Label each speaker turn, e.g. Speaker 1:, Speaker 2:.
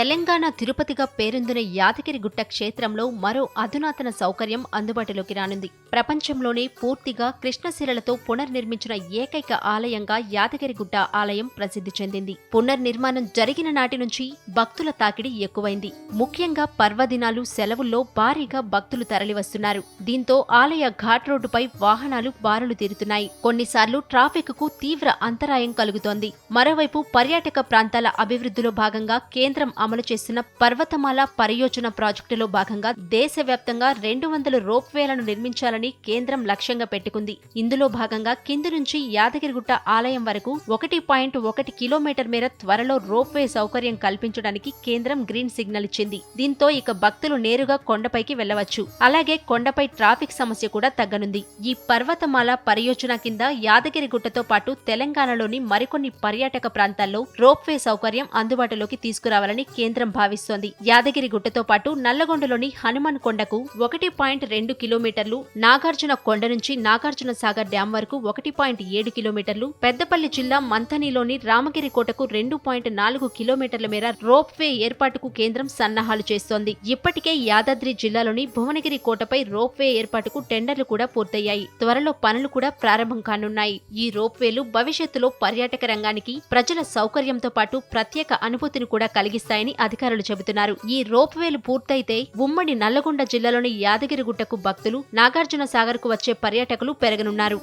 Speaker 1: తెలంగాణ తిరుపతిగా పేరొందిన యాదగిరిగుట్ట క్షేత్రంలో మరో అధునాతన సౌకర్యం అందుబాటులోకి రానుంది. ప్రపంచంలోనే పూర్తిగా కృష్ణశిలలతో పునర్నిర్మించిన ఏకైక ఆలయంగా యాదగిరిగుట్ట ఆలయం ప్రసిద్ధి చెందింది. పునర్నిర్మాణం జరిగిన నాటి నుంచి భక్తుల తాకిడి ఎక్కువైంది. ముఖ్యంగా పర్వదినాలు సెలవుల్లో భారీగా భక్తులు తరలివస్తున్నారు. దీంతో ఆలయ ఘాట్ రోడ్డుపై వాహనాలు బారులు తీరుతున్నాయి. కొన్నిసార్లు ట్రాఫిక్కు తీవ్ర అంతరాయం కలుగుతోంది. మరోవైపు పర్యాటక ప్రాంతాల అభివృద్ధిలో భాగంగా కేంద్రం అమలు చేస్తున్న పర్వతమాల పరియోజన ప్రాజెక్టులో భాగంగా దేశవ్యాప్తంగా రెండు వందల రోప్వేలను నిర్మించాలని కేంద్రం లక్ష్యంగా పెట్టుకుంది. ఇందులో భాగంగా కింది నుంచి యాదగిరిగుట్ట ఆలయం వరకు ఒకటి పాయింట్ ఒకటి కిలోమీటర్ మేర త్వరలో రోప్వే సౌకర్యం కల్పించడానికి కేంద్రం గ్రీన్ సిగ్నల్ ఇచ్చింది. దీంతో ఇక భక్తులు నేరుగా కొండపైకి వెళ్ళవచ్చు అలాగే కొండపై ట్రాఫిక్ సమస్య కూడా తగ్గనుంది. ఈ పర్వతమాల పరియోజన కింద యాదగిరిగుట్టతో పాటు తెలంగాణలోని మరికొన్ని పర్యాటక ప్రాంతాల్లో రోప్వే సౌకర్యం అందుబాటులోకి తీసుకురావాలని కేంద్రం భావిస్తోంది. యాదగిరి గుట్టతో పాటు నల్లగొండలోని హనుమాన్ కొండకు ఒకటి పాయింట్ రెండు కిలోమీటర్లు నాగార్జున కొండ నుంచి నాగార్జున సాగర్ డ్యాం వరకు ఒకటి పాయింట్ ఏడు కిలోమీటర్లు పెద్దపల్లి జిల్లా మంథనిలోని రామగిరి కోటకు రెండు పాయింట్ నాలుగు కిలోమీటర్ల మేర రోప్ వే ఏర్పాటుకు కేంద్రం సన్నాహాలు చేస్తోంది. ఇప్పటికే యాదాద్రి జిల్లాలోని భువనగిరి కోటపై రోప్ వే ఏర్పాటుకు టెండర్లు కూడా పూర్తయ్యాయి. త్వరలో పనులు కూడా ప్రారంభం కానున్నాయి. ఈ రోప్ వేలు భవిష్యత్తులో పర్యాటక రంగానికి ప్రజల సౌకర్యంతో పాటు ప్రత్యేక అనుభూతిని కూడా కలిగిస్తాయి కలిగిస్తాయని అధికారులు చెబుతున్నారు. ఈ రోప్ వేలు పూర్తయితే ఉమ్మడి నల్లగొండ జిల్లాలోని యాదగిరిగుట్టకు భక్తులు నాగార్జున సాగర్కు వచ్చే పర్యాటకులు పెరగనున్నారు.